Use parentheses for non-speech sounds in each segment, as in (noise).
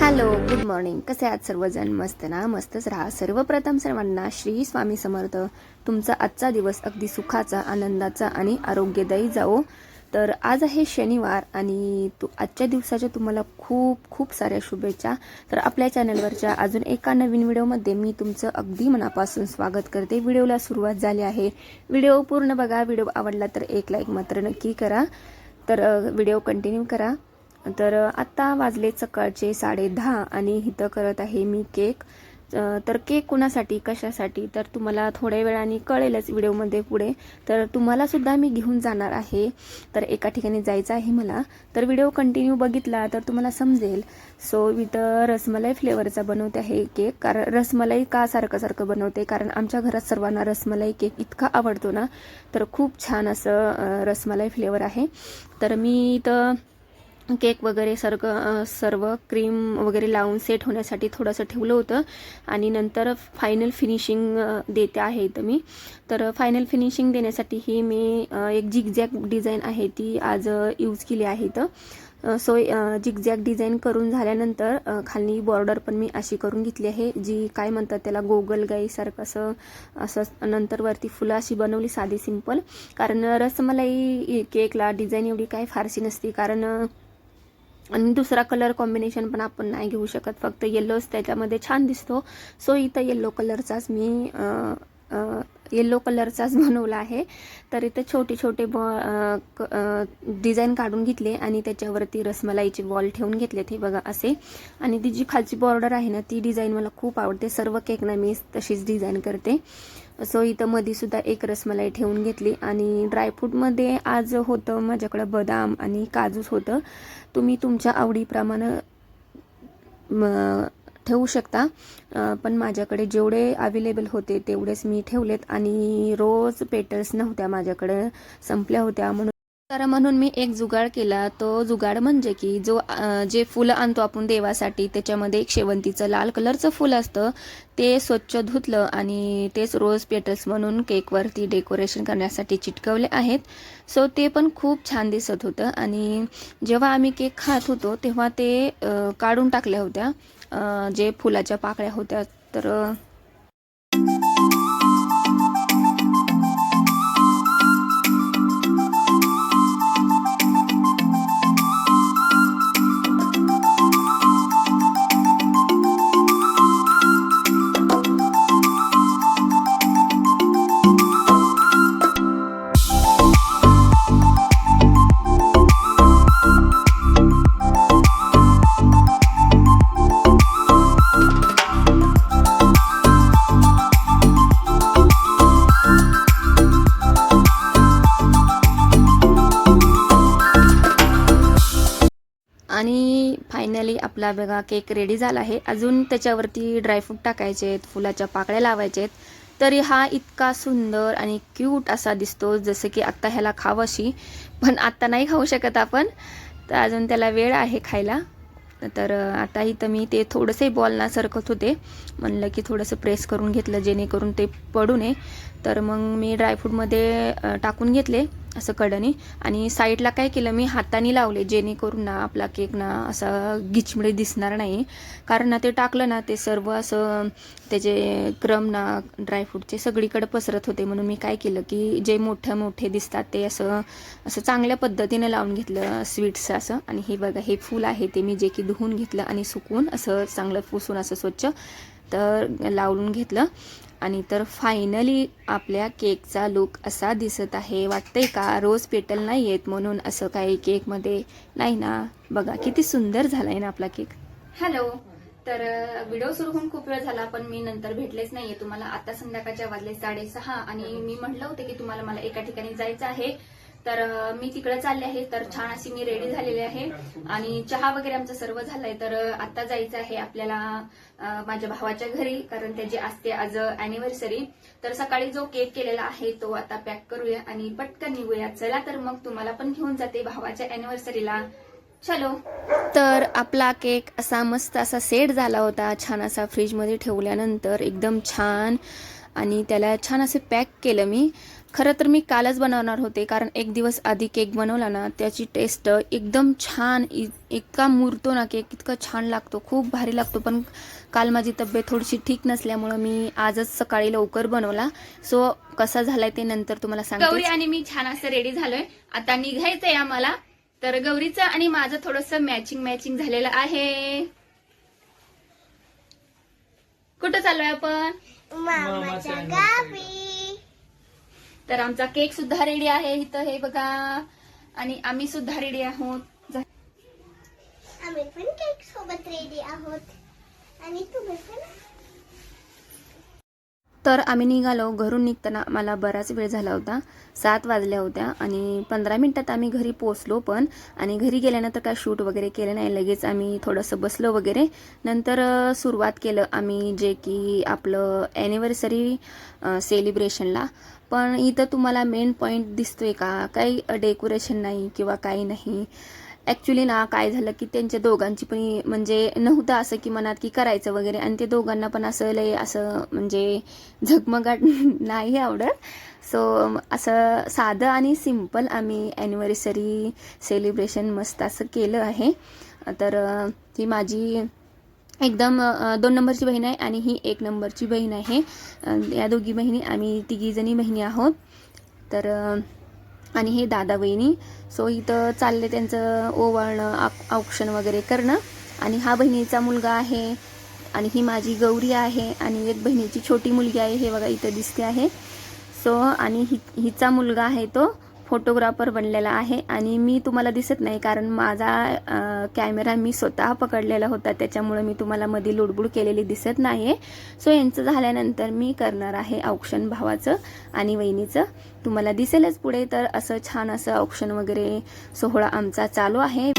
Hello good morning कसे आहात सर्वजण? मस्त ना? मस्तच राहा. सर्वप्रथम सर्वांना श्री स्वामी समर्थ. तुमचा आजचा दिवस अगदी सुखाचा आनंदाचा आणि आरोग्यदायी जाओ तर आज आहे शनिवार आणि तू आजच्या दिवसाच्या तुम्हाला खूप खूप साऱ्या शुभेच्छा. तर आपल्या चॅनलवरच्या अजून एका नवीन व्हिडिओमध्ये मी तुमचं अगदी मनापासून स्वागत करते. व्हिडिओला सुरुवात झाली आहे. व्हिडिओ पूर्ण बघा. व्हिडिओ आवडला तर एक लाईक मात्र नक्की करा. तर व्हिडिओ कंटिन्यू करा. तर आत्ता वाजले सकाळचे साडे दहा आणि इथं करत आहे मी केक. तर केक कुणासाठी कशासाठी? तर तुम्हाला थोड्या वेळाने कळेलच व्हिडिओमध्ये पुढे. तर तुम्हालासुद्धा मी घेऊन जाणार आहे. तर एका ठिकाणी जायचं आहे मला. तर व्हिडिओ कंटिन्यू बघितला तर तुम्हाला समजेल. सो इथं रसमलाई फ्लेवरचा बनवते आहे केक. कारण रसमलाई का सारखं सारखं बनवते? कारण आमच्या घरात सर्वांना रसमलाई केक इतका आवडतो ना. तर खूप छान असं रसमलाई फ्लेवर आहे. तर मी इथं केक वगैरे सर्ग सर्व क्रीम वगैरे लावून सेट होण्यासाठी थोडंसं ठेवलं होतं. आणि नंतर फायनल फिनिशिंग देते आहे इथं मी. तर फायनल फिनिशिंग देण्यासाठी ही मी एक झिगझॅग डिझाईन आहे ती आज यूज केली आहे इथं. सो झिगझॅग डिझाईन करून झाल्यानंतर खाली बॉर्डर पण मी अशी करून घेतली आहे जी काय म्हणतात त्याला गोगल गाईसारखं असं असं नंतर वरती फुलं अशी बनवली साधी सिंपल. कारण रसमलाई केकला डिझाईन एवढी काय फारशी नसती. कारण आणि दुसरा कलर कॉम्बिनेशन पण आपण नाही घेऊ शकत. फक्त येल्लोच त्याच्यामध्ये छान दिसतो. सो इथं येल्लो कलरचाच मी येल्लो कलरचाच (laughs) बनवला आहे. तर इथं छोटे छोटे बॉ डिझाईन काढून घेतले आणि त्याच्यावरती रसमलाईची बॉल ठेवून घेतले ते बघा असे. आणि ती जी खालची बॉर्डर आहे ना ती डिझाईन मला खूप आवडते. सर्व केकना मी तशीच डिझाईन करते. सो इथं मध्येसुद्धा एक रसमलाई ठेवून घेतली. आणि ड्रायफ्रूटमध्ये आज होतं माझ्याकडं बदाम आणि काजूच होतं. तुम्ही तुमच्या आवडीप्रमाणे ठेवू शकता. पण माझ्याकडे जेवढे अवेलेबल होते तेवढेच मी ठेवलेत. आणि रोज पेटल्स नव्हत्या माझ्याकडे संपल्या होत्या म्हणून तर म्हणून मी एक जुगाड केला. तो जुगाड म्हणजे की जो जे फुलं आणतो आपण देवासाठी त्याच्यामध्ये एक शेवंतीचं लाल कलरचं फुल असतं. ते स्वच्छ धुतलं आणि तेच रोज पेटल्स म्हणून केकवरती डेकोरेशन करण्यासाठी चिटकवले आहेत. सो ते पण खूप छान दिसत होतं. आणि जेव्हा आम्ही केक खात होतो तेव्हा ते काढून टाकल्या होत्या. जे फुलाच्या पाकळ्या होत्या तर आपला बघा केक रेडी झाला आहे. अजून त्याच्यावरती ड्रायफ्रूट टाकायचे आहेत फुलाच्या पाकळ्या लावायचे आहेत. तरी हा इतका सुंदर आणि क्यूट असा दिसतो जसं की आत्ता ह्याला खावशी पण आत्ता नाही खाऊ शकत आपण. तर अजून त्याला वेळ आहे खायला. तर आता इथं मी ते थोडंसंही बॉलना सरकत होते. म्हणलं की थोडंसं प्रेस करून घेतलं जेणेकरून ते पडू नये. तर मग मी ड्रायफ्रूटमध्ये टाकून घेतले. असं कडनी. आणि साईडला काय केलं मी हाताने लावले जेणेकरून ना आपला केक ना असा गिचमिळे दिसणार नाही. कारण ना ते टाकलं ना ते सर्व असं त्याचे क्रम ना ड्रायफ्रूटचे सगळीकडे पसरत होते. म्हणून मी काय केलं की जे मोठे मोठे दिसतात ते असं असं चांगल्या पद्धतीने लावून घेतलं स्वीट्स असं. आणि हे बघा हे फूल आहे ते मी जे की धुवून घेतलं आणि सुकवून असं चांगलं पुसून असं स्वच्छ तर लावून घेतलं. आणि तर फायनली आपल्या केकचा लुक असा दिसत आहे. वाटतंय का? रोज पेटल नाही येत म्हणून असं काही केकमध्ये नाही ना? बघा किती सुंदर झालाय ना आपला केक हॅलो तर व्हिडिओ सुरू होऊन खूप वेळ झाला पण मी नंतर भेटलेच नाहीये. तुम्हाला आता संध्याकाळच्या वाजले साडेसहा आणि मी म्हटलं होतं की तुम्हाला मला एका ठिकाणी जायचं आहे. तर मी तिकडे चालले आहे. तर छान अशी मी रेडी झालेली आहे. आणि चहा वगैरे आमचं सर्व झालंय. तर आता जायचं आहे आपल्याला माझ्या भावाच्या घरी कारण त्याची असते आज अॅनिव्हर्सरी तर सकाळी जो केक केलेला आहे तो आता पॅक करूया आणि पटकन निघूया. चला तर मग तुम्हाला पण घेऊन जाते भावाच्या अॅनिव्हर्सरीला चलो. तर आपला केक असा मस्त असा सेट झाला होता. छान असा फ्रीजमध्ये ठेवल्यानंतर एकदम छान. आणि त्याला छान असे पॅक केलं मी. खरं तर मी कालच बनवणार होते कारण एक दिवस आधी केक बनवला ना त्याची टेस्ट एकदम छान इतका मुरतो ना केक इतका छान लागतो खूप भारी लागतो. पण काल माझी तब्येत थोडीशी ठीक नसल्यामुळं मी आजच सकाळी लवकर बनवला. सो कसा झालाय ते नंतर तुम्हाला सांगते. गौरी आणि मी छान असं रेडी झालोय. आता निघायचंय आम्हाला. तर गौरीचं आणि माझं थोडंसं मॅचिंग मॅचिंग झालेलं आहे. कुठं चाललोय आपण? मामाच्या गावी. तर आमचा केक सुद्धा रेडी आहे. इथं हे बघा. आणि आम्ही सुद्धा रेडी आहोत. आम्ही पण केक सोबत रेडी आहोत. आणि तुम्ही पण? तर आम्ही निघालो. घरून निघताना मला बराच वेळ झाला होता. सात वाजल्या होत्या आणि पंधरा मिनिटात आम्ही घरी पोचलो पण. आणि घरी गेल्यानंतर काय शूट वगैरे केलं नाही. लगेच आम्ही थोडंसं बसलो वगैरे. नंतर सुरुवात केलं आम्ही जे की आपलं ॲनिव्हर्सरी सेलिब्रेशनला पण इथं तुम्हाला मेन पॉईंट दिसतोय का? काही डेकोरेशन नाही किंवा काही नाही. ॲक्च्युली ना काय झालं की त्यांच्या दोघांची पण म्हणजे नव्हतं असं की मनात की करायचं वगैरे. आणि ते दोघांना पण असं लय असं म्हणजे झगमगाट (laughs) नाही आवडत. सो असं साधं आणि सिंपल आम्ही ॲनिव्हर्सरी सेलिब्रेशन मस्त असं केलं आहे. तर ती ही माझी एकदम दोन नंबरची बहीण आहे आणि ही एक नंबरची बहीण आहे. या दोघी बहिणी आम्ही तिघीजणी बहिणी आहोत. तर आणि हे दादा बहिणी. सो इथं चालले त्यांचं ओवाळणं औक्षण वगैरे करणं. आणि हा बहिणीचा मुलगा आहे आणि ही माझी गौरी आहे आणि एक बहिणीची छोटी मुलगी आहे हे बघा इथं दिसते आहे. सो आणि हि हिचा मुलगा आहे तो. फोटोग्राफर बनलेला आहे आणि मी तुम्हाला दिसत नाही कारण माझा कॅमेरा मी स्वतः पकडलेला होता त्याच्यामुळे मी तुम्हाला मध्ये लुडबुड केलेली दिसत नाही सो यांचं झाल्यानंतर मी करणार आहे औक्षण भावाचं आणि वहिनीचं. तुम्हाला दिसेलच पुढे तर असं छान असं औक्षण वगैरे सोहळा आमचा चालू आहे.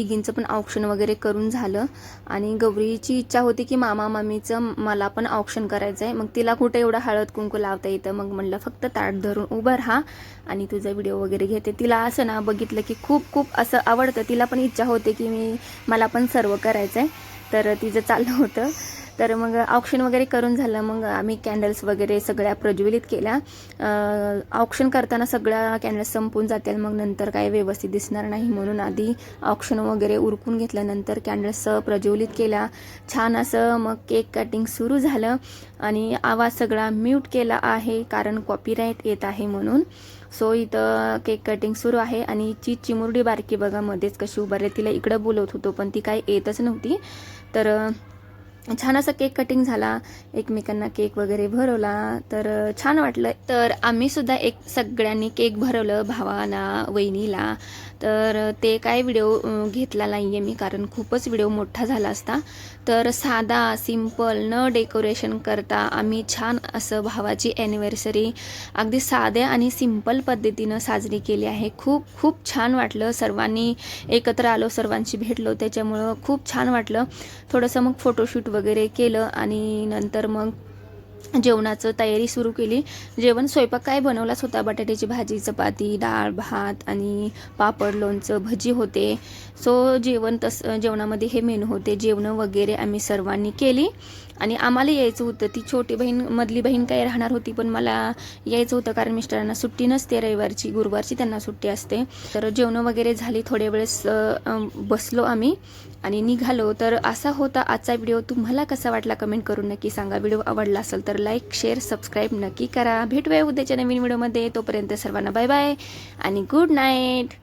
तिघींचं पण औक्षण वगैरे करून झालं. आणि गौरीची इच्छा होती की मामा मामीचं मला पण औक्षण करायचं आहे मग तिला कुठे एवढं हळद कुंकू लावता येतं? मग म्हणलं फक्त ताट धरून उभं राहा आणि तुझा व्हिडिओ वगैरे घेते. तिला असं ना बघितलं की खूप खूप असं आवडतं. तिला पण इच्छा होते की मी मला पण सर्व करायचं आहे तर तिचं चाललं होतं. तर मग ऑक्शन वगैरे करून झालं. मग आम्ही कॅन्डल्स वगैरे सगळ्या प्रज्वलित केल्या. ऑक्शन करताना सगळ्या कॅन्डल्स संपून जातील. मग नंतर काय व्यवस्थित दिसणार नाही म्हणून आधी ऑक्शन वगैरे उरकून घेतल्यानंतर कॅन्डल्स प्रज्वलित केल्या. छान असं मग केक कटिंग सुरू झालं. आणि आवाज सगळा म्यूट केला आहे कारण कॉपीराईट येत आहे म्हणून. सो इथं केक कटिंग सुरू आहे. आणि ची चिमुरडी बारकी बघा मध्येच कशी उभारली तिला इकडं बोलवत होतो पण ती काय येतच नव्हती. तर छान असा केक कटिंग झाला. एकमेकांना केक वगैरे भरवला. तर छान वाटलं. तर आम्ही सुद्धा एक सगळ्यांनी केक भरवलं भावाला वहिनीला. तर ते काय व्हिडिओ घेतला नाही आहे मी कारण खूपच व्हिडिओ मोठा झाला असता. तर साधा सिंपल न डेकोरेशन करता आम्ही छान असं भावाची ॲनिव्हर्सरी अगदी साध्या आणि सिंपल पद्धतीनं साजरी केली आहे. खूप खूप छान वाटलं. सर्वांनी एकत्र आलो सर्वांशी भेटलो त्याच्यामुळं खूप छान वाटलं. थोडंसं मग फोटोशूट वगैरे केलं आणि नंतर मग जेवणाचं तयारी सुरू केली. जेवण स्वयंपाक काय बनवलाच होता? बटाट्याची भाजी चपाती डाळ भात आणि पापड लोणचं भजी होते. सो जेवण तसं जेवणामध्ये हे मेनू होते. जेवणं वगैरे आम्ही सर्वांनी केली. आणि आम्हाला यायचं होतं. ती छोटी बहीण मधली बहीण काही राहणार होती पण मला यायचं होतं कारण मिस्टरांना सुट्टी नसते रविवारची गुरुवारची त्यांना सुट्टी असते. तर जेवणं वगैरे झाली थोड्या वेळेस बसलो आम्ही आणि निघालो. तर असा होता आजचा व्हिडिओ. तुम्हाला कसा वाटला कमेंट करून नक्की सांगा. व्हिडिओ आवडला असेल तर लाईक शेअर सबस्क्राईब नक्की करा. भेटूया उद्याच्या नवीन व्हिडिओमध्ये. तोपर्यंत सर्वांना बाय बाय आणि गुड नाईट.